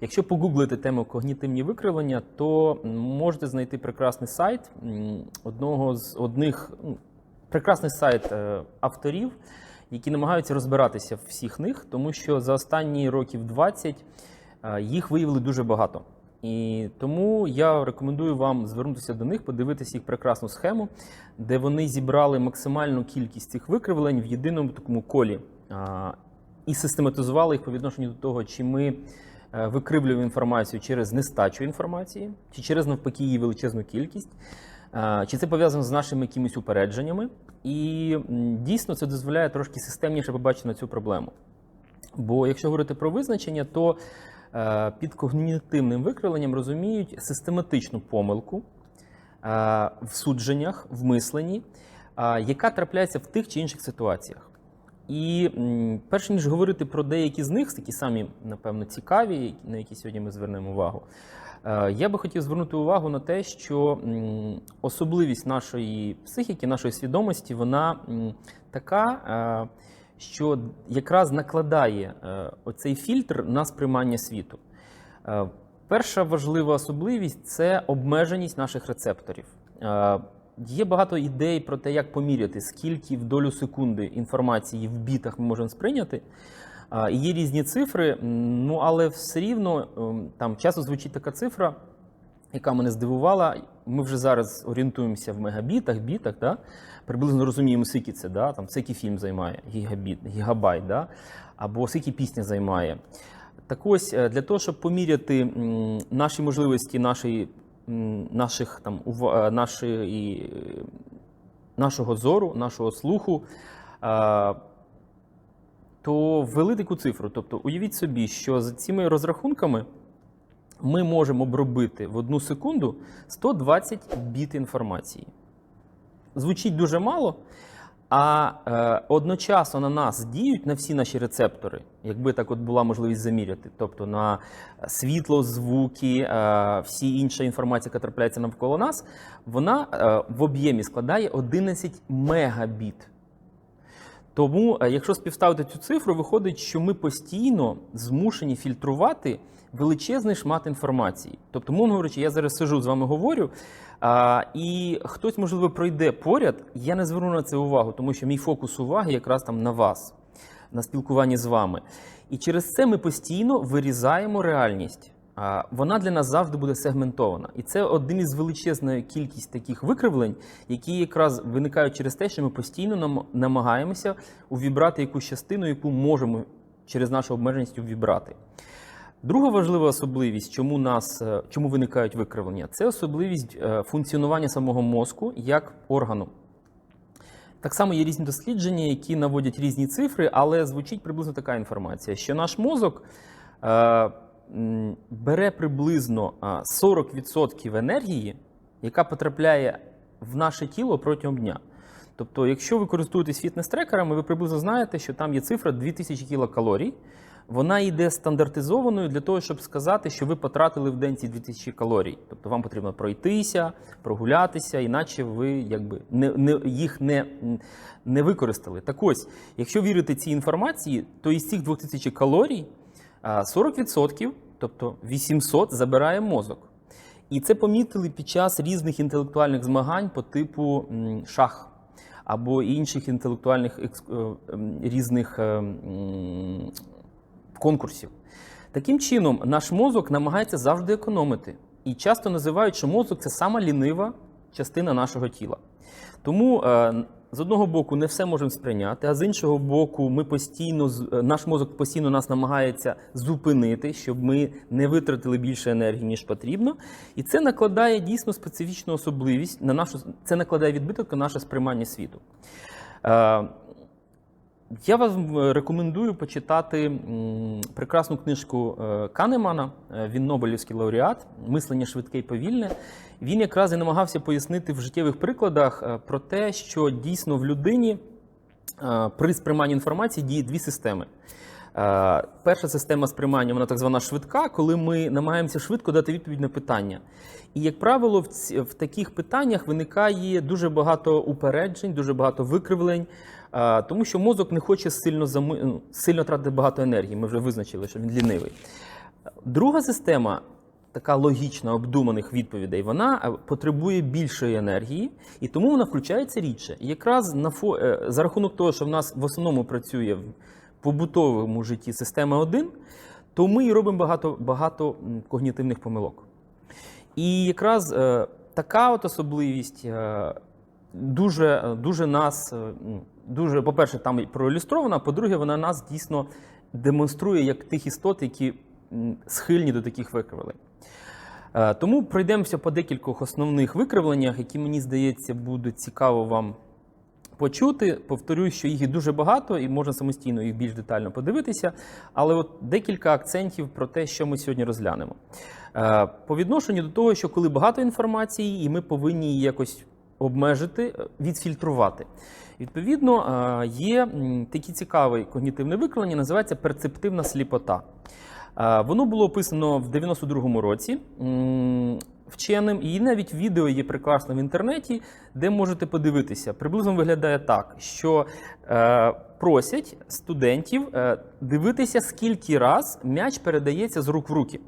Якщо погуглити тему когнітивні викривлення, то можете знайти прекрасний сайт одного з одних м, прекрасний сайт е, авторів, які намагаються розбиратися в всіх них, тому що за останні років 20 е, їх виявили дуже багато. І тому я рекомендую вам звернутися до них, подивитися їх прекрасну схему, де вони зібрали максимальну кількість цих викривлень в єдиному такому колі і систематизували їх по відношенню до того, чи ми е, викривлюємо інформацію через нестачу інформації, чи через навпаки її величезну кількість, чи це пов'язано з нашими якимись упередженнями. І дійсно це дозволяє трошки системніше побачити на цю проблему. Бо якщо говорити про визначення, то під когнітивним викривленням розуміють систематичну помилку е, в судженнях, в мисленні, е, яка трапляється в тих чи інших ситуаціях. І перш ніж говорити про деякі з них, такі самі, напевно, цікаві, на які сьогодні ми звернемо увагу, е, я би хотів звернути увагу на те, що особливість нашої психіки, нашої свідомості, вона така, е, що якраз накладає е, оцей фільтр на сприймання світу. Е, Перша важлива особливість це обмеженість наших рецепторів. Е, Є багато ідей про те, як поміряти, скільки в долю секунди інформації в бітах ми можемо сприйняти. Є різні цифри, ну але все рівно ем, там часто звучить така цифра, яка мене здивувала. Ми вже зараз орієнтуємося в мегабітах, бітах, да? приблизно розуміємо, скільки це, да? там, скільки фільм займає, гігабіт, гігабайт, да? або скільки пісня займає. Так ось, е, для того, щоб поміряти наші можливості, нашої, наших, там, ува- е, нашої, нашого зору, нашого слуху, е, то ввели таку цифру. Тобто, уявіть собі, що за цими розрахунками ми можемо обробити в одну секунду 120 біт інформації. Звучить дуже мало, а е, одночасно на нас діють на всі наші рецептори, якби так от була можливість заміряти. Тобто на світло, звуки, е, всі інша інформація, яка трапляється навколо нас, вона е, в об'ємі складає 11 мегабіт. Тому, е, якщо співставити цю цифру, виходить, що ми постійно змушені фільтрувати величезний шмат інформації. Тобто, мовно говорячи, я зараз сижу з вами говорю, і хтось, можливо, пройде поряд, я не зверну на це увагу, тому що мій фокус уваги якраз там на вас, на спілкуванні з вами. І через це ми постійно вирізаємо реальність. Вона для нас завжди буде сегментована. І це один із величезної кількість таких викривлень, які якраз виникають через те, що ми постійно нам- намагаємося увібрати якусь частину, яку можемо через нашу обмеженість увібрати. Друга важлива особливість, чому нас е, чому виникають викривлення, це особливість е, функціонування самого мозку як органу. Так само є різні дослідження, які наводять різні цифри, але звучить приблизно така інформація, що наш мозок е, бере приблизно е, 40% енергії, яка потрапляє в наше тіло протягом дня. Тобто, якщо ви користуєтесь фітнес-трекерами, ви приблизно знаєте, що там є цифра 2000 кілокалорій. Вона йде стандартизованою для того, щоб сказати, що ви потратили в день ці 2000 калорій. Тобто вам потрібно пройтися, прогулятися, іначе ви якби не, не, їх не, не використали. Так ось, якщо вірити цій інформації, то із цих 2000 калорій 40%, тобто 800, забирає мозок. І це помітили під час різних інтелектуальних змагань по типу шах або інших інтелектуальних е, різних е, конкурсів. Таким чином, наш мозок намагається завжди економити. І часто називають, що мозок це сама лінива частина нашого тіла. Тому е, з одного боку не все можемо сприйняти, а з іншого боку, ми постійно е, наш мозок постійно нас намагається зупинити, щоб ми не витратили більше енергії, ніж потрібно. І це накладає дійсно специфічну особливість на нашу це накладає відбиток на наше сприймання світу. Я вам рекомендую почитати прекрасну книжку е, Канемана. Е, Він Нобелівський лауреат, мислення швидке і повільне. Він якраз і намагався пояснити в життєвих прикладах е, про те, що дійсно в людині при сприйманні інформації діє дві системи. Перша система сприймання, вона так звана швидка, коли ми намагаємося швидко дати відповідь на питання. І, як правило, в, ці, в таких питаннях виникає дуже багато упереджень, дуже багато викривлень, тому що мозок не хоче сильно, зами... ну, сильно тратити багато енергії. Ми вже визначили, що він лінивий. Друга система, така логічна, обдуманих відповідей, вона е, потребує більшої енергії, і тому вона включається рідше. І якраз на фо... е, за рахунок того, що в нас в основному працює в побутовому житті система 1, то ми і робимо багато, багато когнітивних помилок. І якраз е, така от особливість дуже, дуже нас, дуже, по-перше, там проілюстрована, по-друге, вона нас дійсно демонструє як тих істот, які схильні до таких викривлень. Е, Тому пройдемося по декількох основних викривленнях, які мені здається будуть цікаво вам почути. Повторюю, що їх дуже багато, і можна самостійно їх більш детально подивитися. Але от декілька акцентів про те, що ми сьогодні розглянемо. Е, По відношенню до того, що коли багато інформації, і ми повинні її якось обмежити, е, відфільтрувати. Відповідно, е, є такі цікаві когнітивне викривлення, називається перцептивна сліпота. Е, Воно було описано в 92-му році вченим, і навіть відео є прекрасно в інтернеті, де можете подивитися. Приблизно виглядає так, що просять студентів дивитися, скільки раз м'яч передається з рук в руки.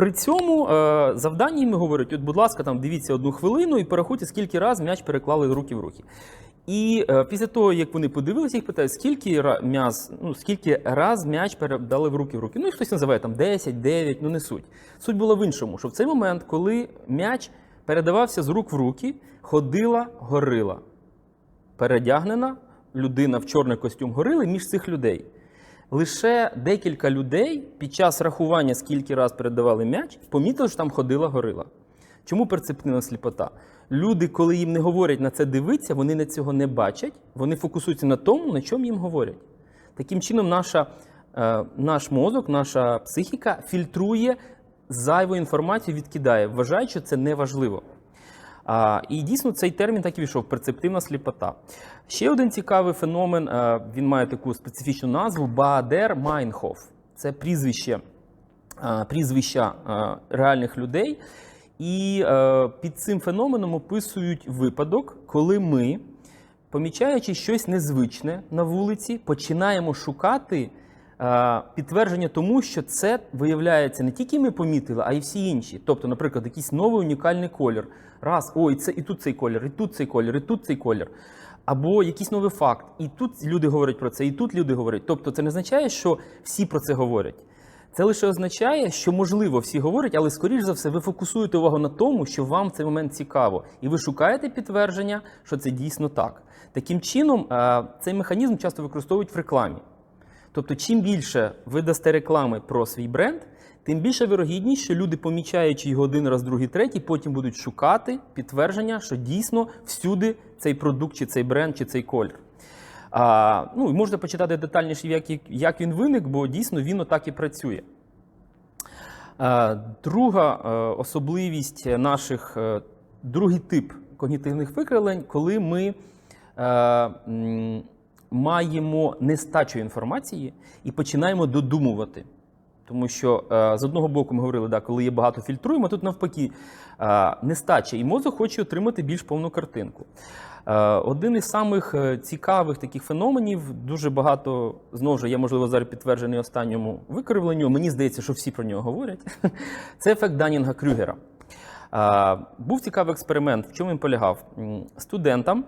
При цьому е, завдання їм говорять: от, будь ласка, там дивіться одну хвилину і порахуйте, скільки раз м'яч переклали руки в руки. І е, після того, як вони подивилися, їх питають, скільки м'яз, ну, скільки раз м'яч передали в руки в руки. Ну і хтось називає там 10, 9, ну не суть. Суть була в іншому, що в цей момент, коли м'яч передавався з рук в руки, ходила горила. Передягнена людина в чорний костюм горили між цих людей. Лише декілька людей під час рахування, скільки раз передавали м'яч, помітили, що там ходила горила. Чому перцептивна сліпота? Люди, коли їм не говорять на це дивитися, вони на цього не бачать, вони фокусуються на тому, на чому їм говорять. Таким чином, наша, е, наш мозок, наша психіка фільтрує зайву інформацію, відкидає, вважає, що це не важливо. І дійсно цей термін так і війшов перцептивна сліпота. Ще один цікавий феномен, е, він має таку специфічну назву Баадер Майнхоф. Це прізвище, е, прізвища е, реальних людей. І під цим феноменом описують випадок, коли ми, помічаючи щось незвичне на вулиці, починаємо шукати підтвердження тому, що це виявляється не тільки ми помітили, а й всі інші. Тобто, наприклад, якийсь новий унікальний колір. Раз, ой, це і тут цей колір, і тут цей колір, і тут цей колір. Або якийсь новий факт. І тут люди говорять про це, і тут люди говорять. Тобто, це не означає, що всі про це говорять. Це лише означає, що можливо всі говорять, але скоріш за все ви фокусуєте увагу на тому, що вам в цей момент цікаво, і ви шукаєте підтвердження, що це дійсно так. Таким чином, е, цей механізм часто використовують в рекламі. Тобто, чим більше ви дасте реклами про свій бренд, тим більша вірогідність, що люди, помічаючи його один раз, другий, третій, потім будуть шукати підтвердження, що дійсно всюди цей продукт, чи цей бренд, чи цей колір. А, ну, і можете почитати детальніше, як, як він виник, бо дійсно він отак і працює. А, друга е, особливість наших, е, другий тип когнітивних викривлень, коли ми е, м, маємо нестачу інформації і починаємо додумувати. Тому що е, з одного боку ми говорили, да, коли є багато фільтруємо, тут навпаки е, нестача, і мозок хоче отримати більш повну картинку. Е, один із самих цікавих таких феноменів, дуже багато знову ж я, можливо, зараз підтверджений останньому викривленню. Мені здається, що всі про нього говорять. Це ефект Данінга Крюгера. Був цікавий експеримент. В чому він полягав? Студентам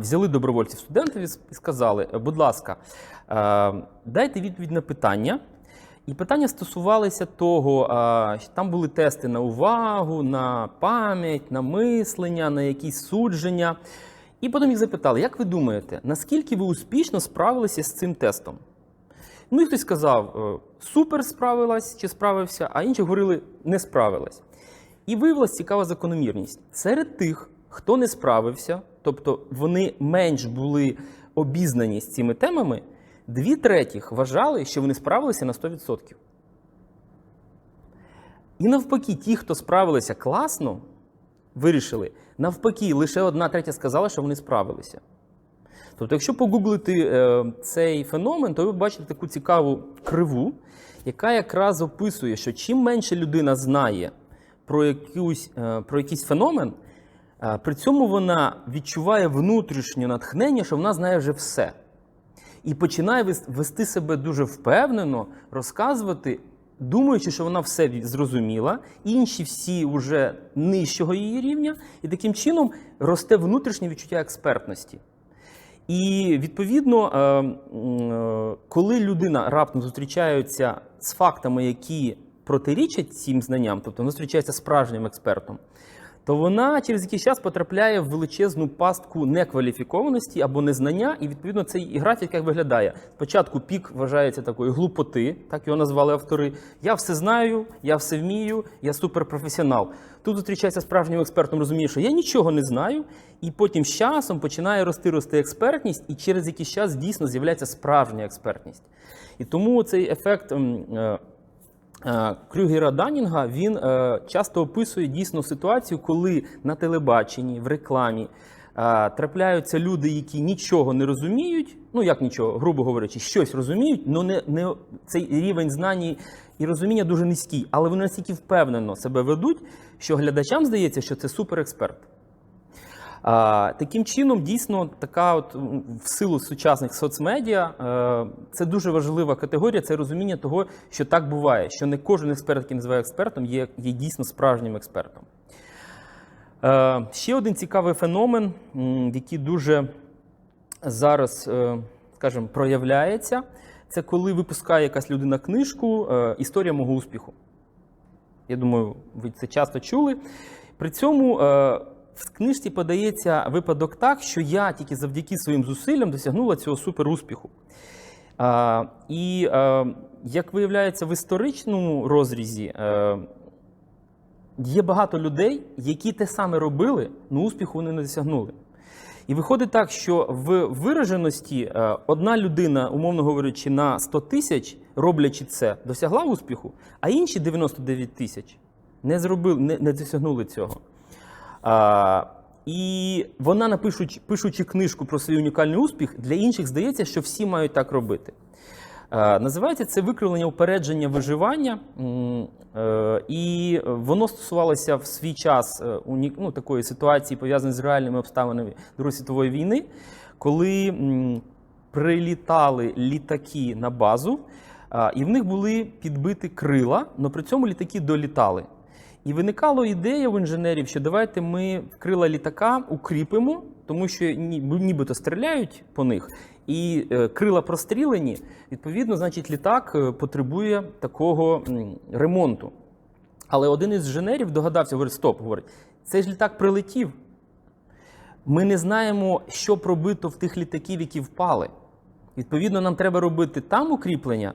взяли добровольців студентів і сказали: будь ласка, е, дайте відповідь на питання. І питання стосувалися того, що там були тести на увагу, на пам'ять, на мислення, на якісь судження. І потім їх запитали, як ви думаєте, наскільки ви успішно справилися з цим тестом? Ну і хтось сказав, е, супер справилась чи справився, а інші говорили, не справилась. І виявилася цікава закономірність. Серед тих, хто не справився, тобто вони менш були обізнані з цими темами, дві третіх вважали, що вони справилися на 100%. І навпаки, ті, хто справилися класно, вирішили, навпаки, лише одна третя сказала, що вони справилися. Тобто, якщо погуглити е, цей феномен, то ви бачите таку цікаву криву, яка якраз описує, що чим менше людина знає про, якусь, е, про якийсь феномен, при цьому вона відчуває внутрішнє натхнення, що вона знає вже все. І починає вес- вести себе дуже впевнено, розказувати, думаючи, що вона все зрозуміла, інші всі вже нижчого її рівня, і таким чином росте внутрішнє відчуття експертності. І відповідно, е, е, коли людина раптом зустрічається з фактами, які протирічать цим знанням, тобто вона зустрічається справжнім експертом, то вона через якийсь час потрапляє в величезну пастку некваліфікованості або незнання, і відповідно цей графік як виглядає. Спочатку пік вважається такою глупоти, так його назвали автори. Я все знаю, я все вмію, я суперпрофесіонал. Тут зустрічається справжнім експертом, розуміє, що я нічого не знаю, і потім з часом починає рости рости експертність, і через якийсь час дійсно з'являється справжня експертність. І тому цей ефект. Е, Крюгера Данінга він е, часто описує дійсно ситуацію, коли на телебаченні, в рекламі е, трапляються люди, які нічого не розуміють. Ну як нічого, грубо говорячи, щось розуміють, але не, не цей рівень знань і розуміння дуже низький, але вони настільки впевнено себе ведуть, що глядачам здається, що це суперексперт. Таким чином, дійсно, така от в силу сучасних соцмедіа е, це дуже важлива категорія. Це розуміння того, що так буває, що не кожен експерт, який називає експертом, є, є дійсно справжнім експертом. Е, ще один цікавий феномен, який дуже зараз, е, скажімо, проявляється, це коли випускає якась людина книжку Історія мого успіху. Я думаю, ви це часто чули. При цьому в книжці подається випадок так, що я тільки завдяки своїм зусиллям досягнула цього суперуспіху. А, і е, як виявляється в історичному розрізі, е, є багато людей, які те саме робили, але успіху вони не досягнули. І виходить так, що в вираженості е, одна людина, умовно говорячи, на 100 тисяч, роблячи це, досягла успіху, а інші 99 тисяч не зробили, не, не досягнули цього. А, і вона, напишучи, пишучи книжку про свій унікальний успіх, для інших здається, що всі мають так робити. Називається це викривлення упередження виживання, е, і воно стосувалося в свій час е, ну, такої ситуації, пов'язаної з реальними обставинами Другої світової війни, коли прилітали літаки на базу, і в них були підбиті крила, але при цьому літаки долітали. І виникала ідея у інженерів, що давайте ми крила літака укріпимо, тому що нібито стріляють по них, і е, крила прострілені. Відповідно, значить, літак е, потребує такого ремонту. Але один із інженерів догадався, говорить: стоп, говорить, цей ж літак прилетів. Ми не знаємо, що пробито в тих літаків, які впали. Відповідно, нам треба робити там укріплення,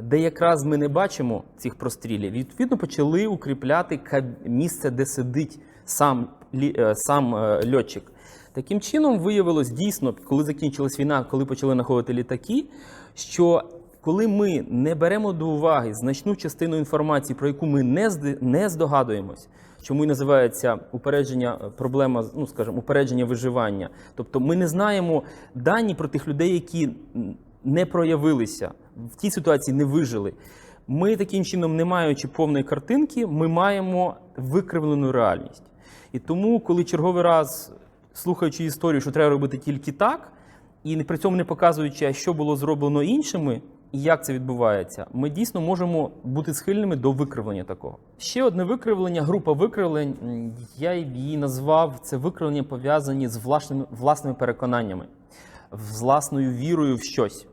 де якраз ми не бачимо цих прострілів. Відповідно, почали укріпляти місце, де сидить сам, е, сам е, льотчик. Таким чином, виявилось дійсно, коли закінчилась війна, коли почали знаходити літаки, що коли ми не беремо до уваги значну частину інформації, про яку ми не, здогадуємось, чому і називається упередження е, проблема, ну скажімо, упередження виживання. Тобто ми не знаємо дані про тих людей, які не проявилися, в тій ситуації не вижили. Ми таким чином, не маючи повної картинки, ми маємо викривлену реальність. І тому, коли черговий раз, слухаючи історію, що треба робити тільки так, і при цьому не показуючи, що було зроблено іншими, і як це відбувається, ми дійсно можемо бути схильними до викривлення такого. Ще одне викривлення, група викривлень, я її назвав це викривлення пов'язані з власними, власними переконаннями, з власною вірою в щось.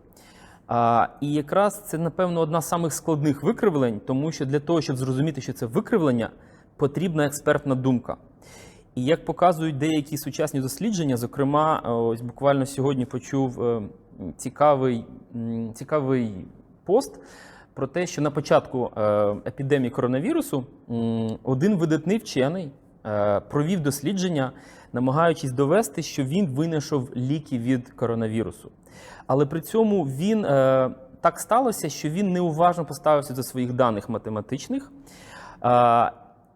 А, і якраз це, напевно, одна з самих складних викривлень, тому що для того, щоб зрозуміти, що це викривлення, потрібна експертна думка. І як показують деякі сучасні дослідження, зокрема, ось буквально сьогодні почув е, цікавий, цікавий пост про те, що на початку е, епідемії коронавірусу один видатний вчений провів дослідження, намагаючись довести, що він винайшов ліки від коронавірусу. Але при цьому він е, так сталося, що він неуважно поставився до своїх даних математичних. Е,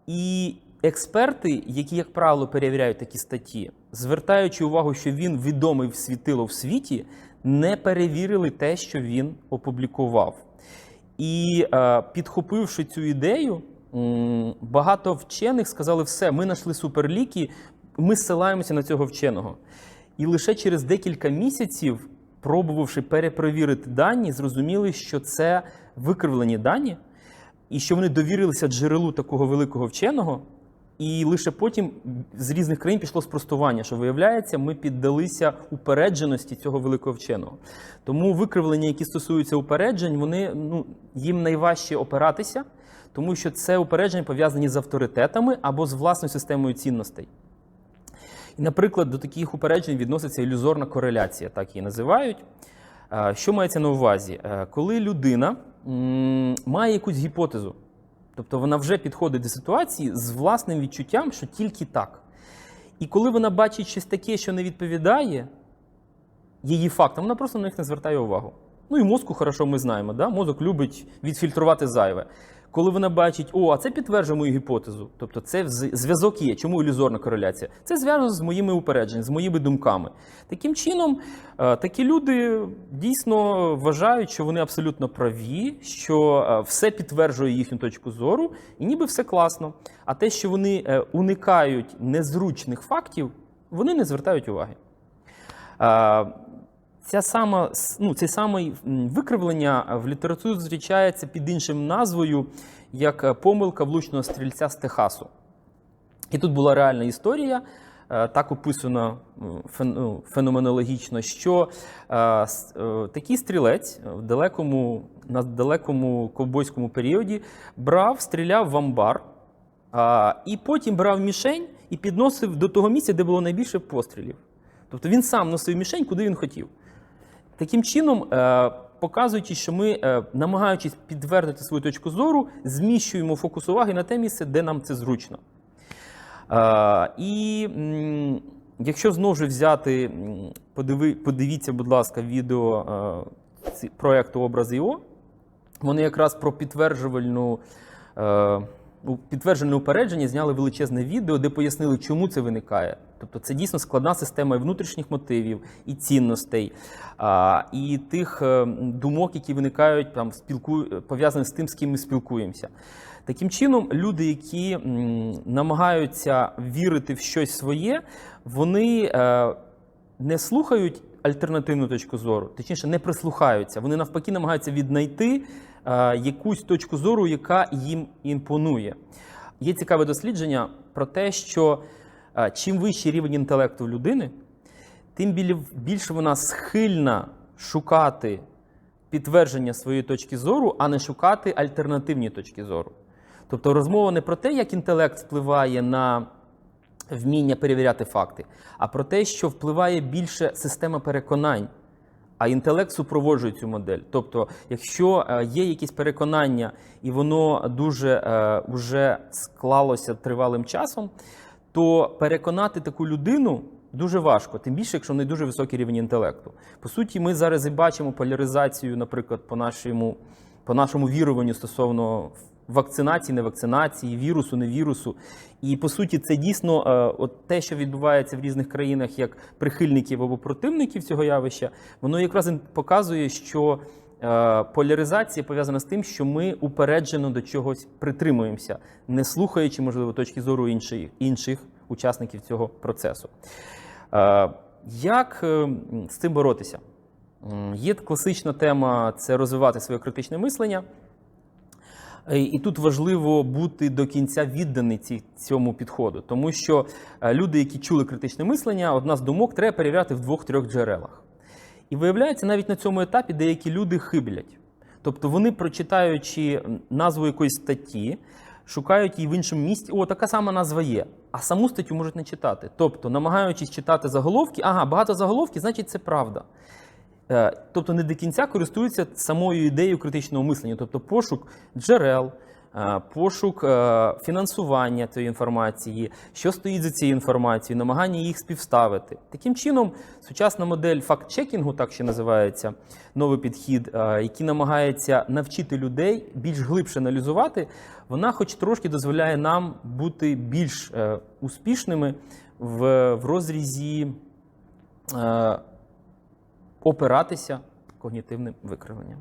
і експерти, які, як правило, перевіряють такі статті, звертаючи увагу, що він відомий в світило в світі, не перевірили те, що він опублікував. І е, підхопивши цю ідею, багато вчених сказали: все, ми знайшли суперліки, ми ссилаємося на цього вченого. І лише через декілька місяців, пробувавши перепровірити дані, зрозуміли, що це викривлені дані, і що вони довірилися джерелу такого великого вченого. І лише потім з різних країн пішло спростування, що виявляється, ми піддалися упередженості цього великого вченого. Тому викривлення, які стосуються упереджень, вони ну їм найважче опиратися, тому що це упередження пов'язані з авторитетами або з власною системою цінностей. І, наприклад, до таких упереджень відноситься ілюзорна кореляція, так її називають. Е, Що мається на увазі? Е, Коли людина має якусь гіпотезу, тобто вона вже підходить до ситуації з власним відчуттям, що тільки так. І коли вона бачить щось таке, що не відповідає її фактам, вона просто на них не звертає увагу. Ну і мозку, хорошо, ми знаємо, да? мозок любить відфільтрувати зайве. Коли вона бачить, о, а це підтверджує мою гіпотезу. Тобто це зв'язок є. Чому ілюзорна кореляція? Це зв'язано з моїми упередженнями, з моїми думками. Таким чином, е, такі люди дійсно вважають, що вони абсолютно праві, що е, все підтверджує їхню точку зору, і ніби все класно. А те, що вони е, уникають незручних фактів, вони не звертають уваги. Ця сама, ну, це саме викривлення в літературі зустрічається під іншим назвою як е, помилка влучного стрільця з Техасу. І тут була реальна історія, е, так описана ну, феноменологічно, що е, такий стрілець в далекому, на далекому ковбойському періоді брав, стріляв в амбар, і потім брав мішень і підносив до того місця, де було найбільше пострілів. Тобто він сам носив мішень, куди він хотів. Таким чином, е, показуючи, що ми, е, намагаючись підтвердити свою точку зору, зміщуємо фокус уваги на те місце, де нам це зручно. Е, І якщо знову ж взяти, подиви, подивіться, будь ласка, відео проекту Образи ІО, вони якраз про підтверджувальну. підтверджене упередження зняли величезне відео, де пояснили, чому це виникає. Тобто це дійсно складна система і внутрішніх мотивів, і цінностей, і тих е, думок, які виникають там спілку... пов'язані з тим, з ким ми спілкуємося. Таким чином, люди, які намагаються вірити в щось своє, вони е, не слухають альтернативну точку зору, точніше, не прислухаються. Вони навпаки намагаються віднайти е, якусь точку зору, яка їм імпонує. Є цікаве дослідження про те, що чим вищий рівень інтелекту людини, тим більше вона схильна шукати підтвердження своєї точки зору, а не шукати альтернативні точки зору. Тобто розмова не про те, як інтелект впливає на вміння перевіряти факти, а про те, що впливає більше система переконань, а інтелект супроводжує цю модель. Тобто, якщо е, є якісь переконання, і воно дуже е, вже склалося тривалим часом, то переконати таку людину дуже важко, тим більше, якщо в неї дуже високий рівень інтелекту. По суті, ми зараз і бачимо поляризацію, наприклад, по нашому, по нашому віруванню стосовно вакцинації, не вакцинації, вірусу, не вірусу. І по суті, це дійсно е, от те, що відбувається в різних країнах як прихильників або противників цього явища, воно якраз показує, що поляризація пов'язана з тим, що ми упереджено до чогось притримуємося, не слухаючи, можливо, точки зору інших, інших учасників цього процесу. Е, Як е, з цим боротися? Є класична тема це розвивати своє критичне мислення. Е, І тут важливо бути до кінця відданий цьому підходу, тому що е, люди, які чули критичне мислення, одна з думок треба перевіряти в двох-трьох джерелах. І виявляється, навіть на цьому етапі деякі люди хиблять. Тобто вони, прочитаючи назву якоїсь статті, шукають її в іншому місці. О, така сама назва є. А саму статтю можуть не читати. Тобто, намагаючись читати заголовки, ага, багато заголовків, значить це правда. Е, Тобто не до кінця користуються самою ідеєю критичного мислення, тобто пошук джерел, пошук е, фінансування цієї інформації, що стоїть за цією інформацією, намагання їх співставити. Таким чином, сучасна модель факт-чекінгу, так ще називається новий підхід, е, який намагається навчити людей більш глибше аналізувати, вона, хоч трошки, дозволяє нам бути більш е, успішними в, в розрізі е, опиратися когнітивним викривленням.